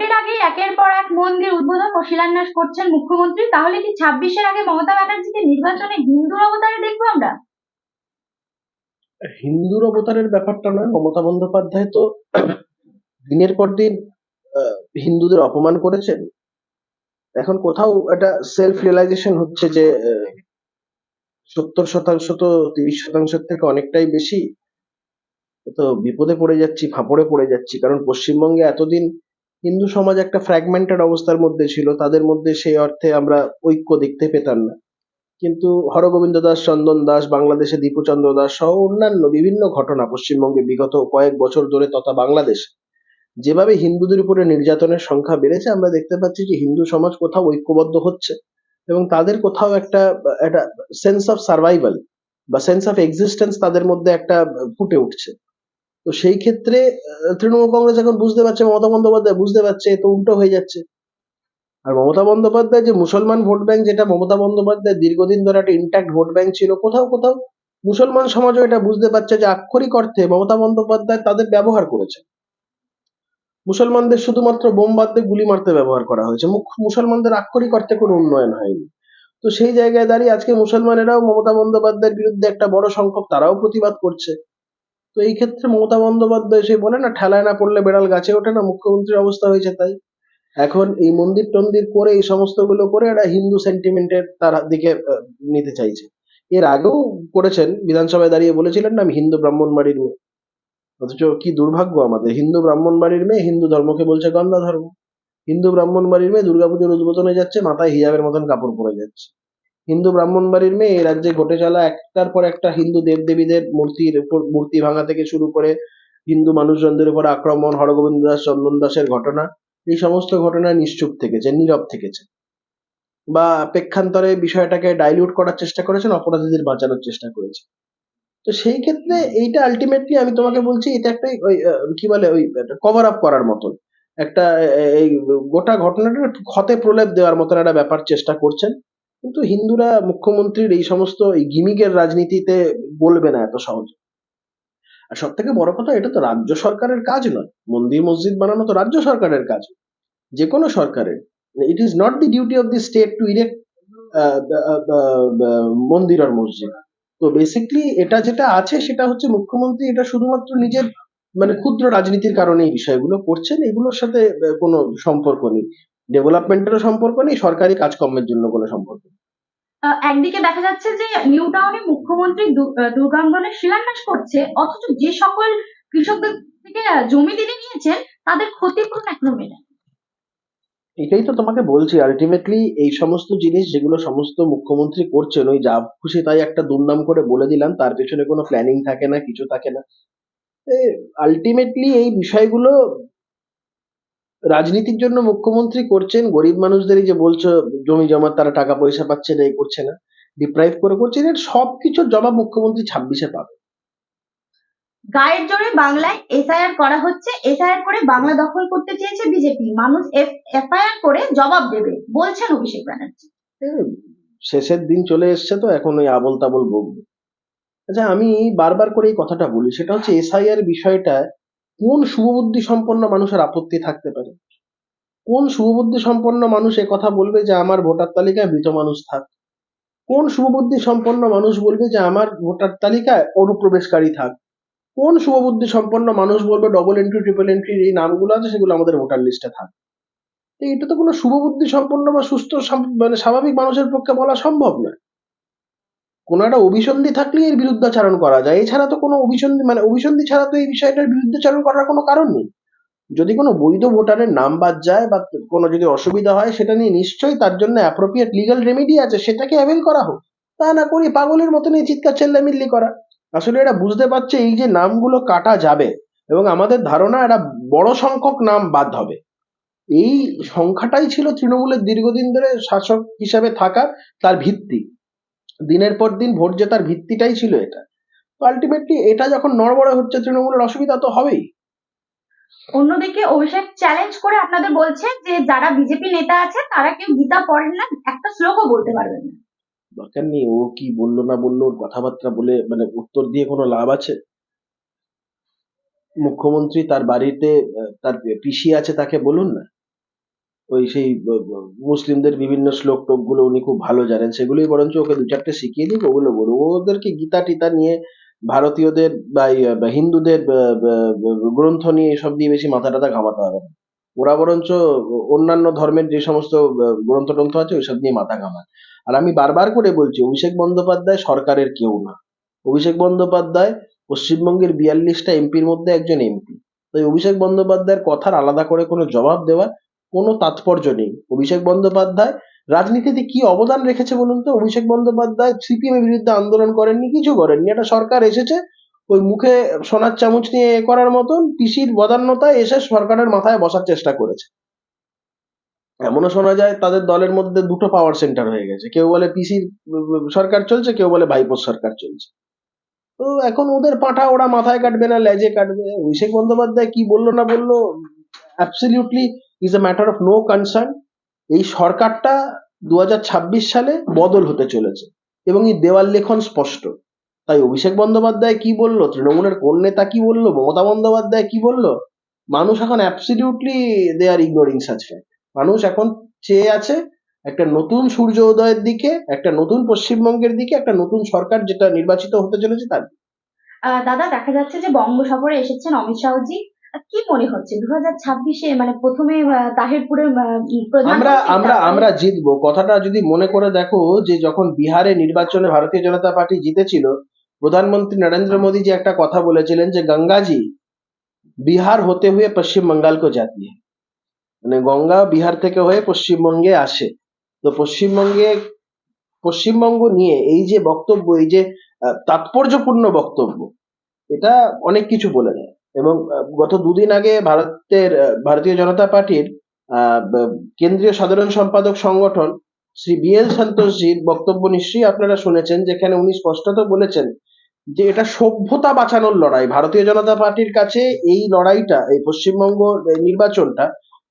ভোটের আগে একের পর এক মন্দির উদ্বোধন ও শিলান্যাস করছেন মুখ্যমন্ত্রী। তাহলে কি ছাব্বিশের আগে মমতা ব্যানার্জিকে নির্বাচনে হিন্দুর অবতারে দেখব আমরা? হিন্দুর অবতারের ব্যাপারটা নয়, মমতা বন্দ্যোপাধ্যায় তো দিনের পর দিন হিন্দুদের অপমান করেছেন। এখন কোথাও একটা সেলফ রিয়েলাইজেশন হচ্ছে যে সত্তর শতাংশ তো তিরিশ শতাংশের থেকে অনেকটাই বেশি। তো বিপদে পড়ে যাচ্ছি, ফাঁপড়ে পড়ে যাচ্ছি, কারণ পশ্চিমবঙ্গে এতদিন হিন্দু সমাজ একটা ফ্র্যাগমেন্টেড অবস্থার মধ্যে ছিল, তাদের মধ্যে সেই অর্থে আমরা ঐক্য দেখতে পেতাম না। কিন্তু হরগোবিন্দ দাস, চন্দন দাস, বাংলাদেশে দীপুচন্দ্র দাস সহ অন্যান্য বিভিন্ন ঘটনা পশ্চিমবঙ্গে বিগত কয়েক বছর ধরে তথা বাংলাদেশে, যেভাবে হিন্দুদের উপরে নির্যাতনের সংখ্যা বেড়েছে, আমরা দেখতে পাচ্ছি যে হিন্দু সমাজ কোথাও ঐক্যবদ্ধ হচ্ছে এবং তাদের কোথাও একটা একটা সেন্স অফ সার্ভাইভাল বা সেন্স অফ এক্সিস্টেন্স তাদের মধ্যে একটা ফুটে উঠছে। তো সেই ক্ষেত্রে তৃণমূল কংগ্রেস এখন বুঝতে পারছে, মমতা বন্দ্যোপাধ্যায় বুঝতে পারছে তো উল্টো হয়ে যাচ্ছে। আর মমতা বন্দ্যোপাধ্যায় যে মুসলমান ভোট ব্যাংক যেটা মমতা বন্দ্যোপাধ্যায় দীর্ঘদিন ধরে একটা ইন্ট্যাক্ট ভোট ব্যাংক ছিল, কোথাও কোথাও মুসলমান সমাজও এটা বুঝতে পারছে যে আক্ষরিক অর্থে মমতা বন্দ্যোপাধ্যায় তাদের ব্যবহার করেছে। মুসলমানদের শুধুমাত্র বোম গুলি মারতে ব্যবহার করা হয়েছে। মুসলমানদের আক্ষরিক অর্থে কোনো উন্নয়ন হয়নি। তো সেই জায়গায় দাঁড়িয়ে আজকে মুসলমানেরাও মমতা বন্দ্যোপাধ্যায়ের বিরুদ্ধে একটা বড় সংখ্যক তারাও প্রতিবাদ করছে। তো এই ক্ষেত্রে মমতা বন্দ্যোপাধ্যায় সে বলে না, ঠেলায় না পড়লে বেড়াল গাছে ওঠে না, মুখ্যমন্ত্রীর অবস্থা হয়েছে তাই। এখন এই মন্দির টন্দির করে এই সমস্তগুলো করে একটা হিন্দু সেন্টিমেন্টের তার দিকে নিতে চাইছে। এর আগেও করেছেন, বিধানসভায় দাঁড়িয়ে বলেছিলেন না আমি হিন্দু ব্রাহ্মণ বাড়ির মেয়ে। অথচ কি দুর্ভাগ্য আমাদের, হিন্দু ব্রাহ্মণ বাড়ির মেয়ে হিন্দু ধর্মকে বলছে গন্ধা ধর্ম। হিন্দু ব্রাহ্মণ বাড়ির মেয়ে দুর্গাপুজোর উদ্বোধনে যাচ্ছে, মাথায় হিজাবের মতন কাপড় পরে যাচ্ছে। হিন্দু ব্রাহ্মণ বাড়ির মেয়ে এই রাজ্যে ঘটে চলা একটার পর একটা হিন্দু দেবদেবীদের মূর্তির উপর, মূর্তি ভাঙা থেকে শুরু করে হিন্দু মানুষজনদের উপর আক্রমণ, হরগোবিন্দ দাস, চন্দন দাসের ঘটনা, এই সমস্ত ঘটনা নিশ্চুপ থেকেছে, নীরব থেকেছে। বা পেক্ষান্তরে বিষয়টাকে ডাইলিউট করার চেষ্টা করেছেন, অপরাধীদের বাঁচানোর চেষ্টা করেছে। তো সেই ক্ষেত্রে এইটা আলটিমেটলি আমি তোমাকে বলছি, এটা একটা ওই কি বলে ওই কভার আপ করার মতন। একটা এই গোটা ঘটনাটা ক্ষতে প্রলেপ দেওয়ার মতন একটা ব্যাপার চেষ্টা করছেন। কিন্তু হিন্দুরা মুখ্যমন্ত্রীর এই সমস্ত এই গিমিকের রাজনীতিতে বলবে না এত সহজে। আর সব থেকে বড় কথা, এটা তো রাজ্য সরকারের কাজ নয়। মন্দির মসজিদ বানানো তো রাজ্য সরকারের কাজ। যে কোনো সরকারের it is not the duty of the state to erect মন্দির আর মসজিদ। তো বেসিকলি এটা যেটা আছে, সেটা হচ্ছে মুখ্যমন্ত্রী এটা শুধুমাত্র নিজের মানে ক্ষুদ্র রাজনীতির কারণে এই বিষয়গুলো করছেন। এগুলোর সাথে কোনো সম্পর্ক নেই। ডেভেলপমেন্টেরও সম্পর্ক নেই সরকারি কাজকর্মের জন্য কোনো সম্পর্ক একদিকে দেখা যাচ্ছে যে নিউ টাউনে মুখ্যমন্ত্রী দুর্গাঙ্গনের শিলান্যাস করছে অথচ যে সকল কৃষকদের থেকে জমি দিতে নিয়েছেন তাদের ক্ষতিপূরণ এখনও মেলে এটাই তো তোমাকে বলছি আলটিমেটলি এই সমস্ত জিনিস যেগুলো সমস্ত মুখ্যমন্ত্রী করছেন ওই যা খুশি তাই একটা দুর্নাম করে বলে দিলাম তার পেছনে কোনো প্ল্যানিং থাকে না কিছু থাকে না। আলটিমেটলি এই বিষয়গুলো রাজনীতির জন্য মুখ্যমন্ত্রী করছেন গরিব মানুষদের এই যে বলছো জমি জমা তারা টাকা পয়সা পাচ্ছে না এই করছে না ডিপ্রাইভ করে করছেন এর সব কিছুর জবাব মুখ্যমন্ত্রী ছাব্বিশে পাবে। গায়ের জোরে বাংলায় এসআইআর করা হচ্ছে এসআইআর করে বাংলা দখল করতে চেয়েছে বিজেপি মানুষ এফআইআর করে জবাব দেবে বলছেন অভিষেক ব্যানার্জি। এ, শেষের দিন চলে এসছে তো এখন ওই আবল তাবল বকবে। আচ্ছা আমি বারবার করে এই কথাটা বলি সেটা হচ্ছে এসআইআর বিষয়টা কোন শুভবুদ্ধি সম্পন্ন মানুষের আপত্তি থাকতে পারে? কোন শুভবুদ্ধি সম্পন্ন মানুষ কথা বলবে যে, আমার ভোটার তালিকায় মৃত মানুষ থাক কোন শুভবুদ্ধি সম্পন্ন মানুষ বলবে যে, আমার ভোটার তালিকায় অনুপ্রবেশকারী থাক কোন শুভবুদ্ধি সম্পন্ন মানুষ বলবে ডবল এন্ট্রি ট্রিপল এন্ট্রির এই নামগুলো আছে, সেগুলো আমাদের ভোটার লিস্টে থাক এটা তো কোনো শুভবুদ্ধি সম্পন্ন বা সুস্থ মানে স্বাভাবিক মানুষের পক্ষে বলা সম্ভব নয়। কোনো একটা অভিসন্ধি থাকলে এর বিরুদ্ধাচারণ করা যায়। এছাড়া তো কোনো অভিসন্ধি মানে অভিসন্ধি ছাড়া তো এই বিষয়টার বিরুদ্ধাচারণ করার কোনো কারণ নেই। যদি কোনো বৈধ ভোটারের নাম বাদ যায় বা কোনো যদি অসুবিধা হয়, সেটা নিয়ে নিশ্চয়ই তার জন্য অ্যাপ্রোপ্রিয়েট লিগাল রেমেডি আছে, সেটাকে অ্যাভেল করা হোক। তা না করি পাগলের মতন এই চিৎকার চেল্লামিল্লি করা। আসলে এটা বুঝতে পারছে এই যে নামগুলো কাটা যাবে এবং আমাদের ধারণা একটা বড় সংখ্যক নাম বাদ হবে। এই সংখ্যাটাই ছিল তৃণমূলের দীর্ঘদিন ধরে শাসক হিসাবে থাকার তার ভিত্তি। দিনের পর দিন ভোট জেতার ভিত্তিটাই ছিল এটা। তো আলটিমেটলি এটা যখন নড়বড়ে হচ্ছে তৃণমূলের অসুবিধা তো হবেই। অন্যদিকে অভিষেক চ্যালেঞ্জ করে আপনাদের বলছে যে যারা বিজেপি নেতা আছে তারা কেউ গীতা পড়েন না একটা শ্লোকও বলতে পারবেন না। দরকার নেই ও কি বলল না বলল ওর কথাবার্তা বলে মানে উত্তর দিয়ে কোনো লাভ আছে? মুখ্যমন্ত্রী তার বাড়িতে তার পিসি আছে তাকে বলুন না। ওই সেই মুসলিমদের বিভিন্ন শ্লোক টোকগুলো উনি খুব ভালো জানেন। সেগুলোই বরঞ্চ ওকে দু চারটে শিখিয়ে দিক ওগুলো বলুক। ওদেরকে গীতা টিতা নিয়ে ভারতীয়দের বা এই, হিন্দুদের গ্রন্থ নিয়ে এসব দিয়ে বেশি মাথা টাথা ঘামাতে হবে ওরা বরঞ্চ অন্যান্য ধর্মের যে সমস্ত গ্রন্থ টন্থ আছে ওইসব নিয়ে মাথা ঘামায়। আর আমি বারবার করে বলছি অভিষেক বন্দ্যোপাধ্যায় সরকারের কেউ না। অভিষেক বন্দ্যোপাধ্যায় পশ্চিমবঙ্গের বিয়াল্লিশটা এমপির মধ্যে একজন এমপি। তাই অভিষেক বন্দ্যোপাধ্যায়ের কথার আলাদা করে কোনো জবাব দেওয়া কোনো তাৎপর্য নেই। অভিষেক বন্দ্যোপাধ্যায় রাজনীতিতে কি অবদান রেখেছে বলুন তো? অভিষেক বন্দ্যোপাধ্যায় সিপিএম এর বিরুদ্ধে আন্দোলন করেননি, কিছু করেননি। একটা সরকার এসেছে, ওই মুখে সোনার চামচ নিয়ে এ করার মতন পিসির বদান্যতায় এসে সরকারের মাথায় বসার চেষ্টা করেছে। এমনও শোনা যায় তাদের দলের মধ্যে দুটো পাওয়ার সেন্টার হয়ে গেছে। কেউ বলে পিসির সরকার চলছে, কেউ বলে ভাইপোর সরকার চলছে। তো এখন ওদের পাঠা ওরা মাথায় কাটবে না, লেজে কাটবে। অভিষেক বন্দ্যোপাধ্যায় কি বলল না বলল? Absolutely is a matter of no concern এই সরকারটা দু সালে বদল হতে চলেছে এবং এই দেওয়াল লেখন স্পষ্ট। তাই অভিষেক বন্দ্যোপাধ্যায় কি বলল? তৃণমূলের কোন নেতা কি বলল? মমতা বন্দ্যোপাধ্যায় কি বলল? মানুষ এখন absolutely they are ignoring such fact মানুষ এখন চেয়ে আছে একটা নতুন সূর্য উদয়ের দিকে, একটা নতুন পশ্চিমবঙ্গের দিকে, একটা নতুন সরকার যেটা নির্বাচিত হতে চলেছে তার দাদা, দেখা যাচ্ছে যে বঙ্গোপসাগরে এসেছেন অমিত শাহজি। কি মনে হচ্ছে? দু হাজার ছাব্বিশে মানে প্রথমে তাহিরপুরে আমরা আমরা আমরা জিতবো। কথাটা যদি মনে করে দেখো যে যখন বিহারে নির্বাচনে ভারতীয় জনতা পার্টি জিতেছিল প্রধানমন্ত্রী নরেন্দ্র মোদী যে একটা কথা বলেছিলেন যে গঙ্গাজি বিহার হতে হুয়ে পশ্চিম বাঙ্গাল কো জাতি মানে গঙ্গা বিহার থেকে হয়ে পশ্চিমবঙ্গে আসে। তো পশ্চিমবঙ্গে পশ্চিমবঙ্গ নিয়ে এই যে বক্তব্য এই যে তাৎপর্যপূর্ণ বক্তব্য এটা অনেক কিছু বলে দেয়। এবং গত দুদিন আগে ভারতের ভারতীয় জনতা পার্টির কেন্দ্রীয় সাধারণ সম্পাদক সংগঠন শ্রী বি এল সন্তোষজির বক্তব্য নিশ্চয়ই আপনারা শুনেছেন, যেখানে উনি স্পষ্টত বলেছেন যে এটা সভ্যতা বাঁচানোর লড়াই। ভারতীয় জনতা পার্টির কাছে এই লড়াইটা, এই পশ্চিমবঙ্গ নির্বাচনটা,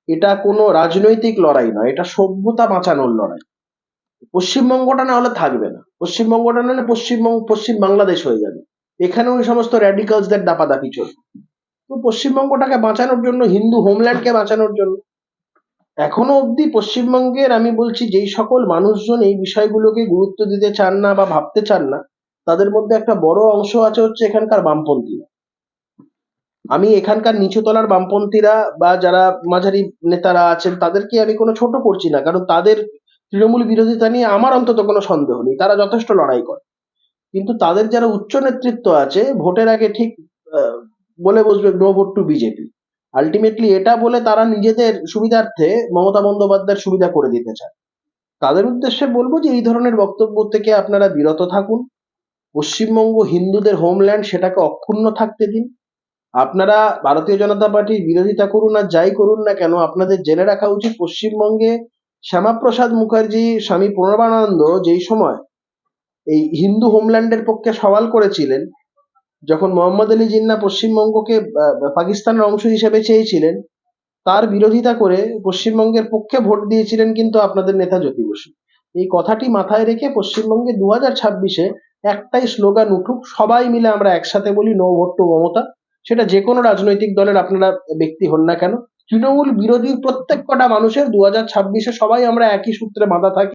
এটা কোনো রাজনৈতিক লড়াই নয়, এটা সভ্যতা বাঁচানোর লড়াই। পশ্চিমবঙ্গটা না হলে থাকবে না। পশ্চিমবঙ্গটা না হলে পশ্চিমবঙ্গ, পশ্চিম বাংলাদেশ হয়ে যাবে। এখানে ওই সমস্ত র্যাডিকালসদের দাপাদাপি চলবে। তো পশ্চিমবঙ্গটাকে বাঁচানোর জন্য, হিন্দু হোমল্যান্ডকে বাঁচানোর জন্য। এখনও অবধি পশ্চিমবঙ্গের আমি বলছি, যেই সকল মানুষজন এই বিষয়গুলোকে গুরুত্ব দিতে চান না বা ভাবতে চান না, তাদের মধ্যে একটা বড় অংশ আছে হচ্ছে এখানকার বামপন্থীরা। আমি এখানকার নিচুতলার বামপন্থীরা বা যারা মাঝারি নেতারা আছেন, তাদেরকে আমি কোনো ছোট করছি না, কারণ তাদের তৃণমূল বিরোধিতা নিয়ে আমার অন্তত কোনো সন্দেহ নেই, তারা যথেষ্ট লড়াই করে। কিন্তু তাদের যারা উচ্চ নেতৃত্ব আছে, ভোটের আগে ঠিক বলে বসবে no vote to BJP ultimately এটা বলে তারা নিজেদের সুবিধার্থে মমতা বন্দ্যোপাধ্যায়ের সুবিধা করে দিতে চায়। তাদের উদ্দেশ্যে বলব যে এই ধরনের বক্তব্য থেকে আপনারা বিরত থাকুন। পশ্চিমবঙ্গ হিন্দুদের হোমল্যান্ড সেটাকে অক্ষুণ্ণ থাকতে দিন। আপনারা ভারতীয় জনতা পার্টির বিরোধিতা করুন আর যাই করুন না কেন, আপনাদের জেনে রাখা উচিত পশ্চিমবঙ্গে শ্যামাপ্রসাদ মুখার্জি, স্বামী প্রণবানন্দ যেই সময় এই হিন্দু হোমল্যান্ডের পক্ষে সওয়াল করেছিলেন যখন মোহাম্মদ আলী জিন্না পশ্চিমবঙ্গকে পাকিস্তানের অংশ হিসেবে চেয়েছিলেন, তার বিরোধিতা করে পশ্চিমবঙ্গের পক্ষে ভোট দিয়েছিলেন কিন্তু আপনাদের নেতা জ্যোতি বসু। এই কথাটি মাথায় রেখে পশ্চিমবঙ্গে দু হাজার ছাব্বিশে একটাই স্লোগান উঠুক, সবাই মিলে আমরা একসাথে বলি নো ভোট টু মমতা। সেটা যে কোনো রাজনৈতিক দলের আপনারা ব্যক্তি হন না কেন। তৃণমূল বিরোধী প্রত্যেক কটা মানুষের দু হাজার ছাব্বিশে সবাই আমরা একই সূত্রে বাঁধা থাকি।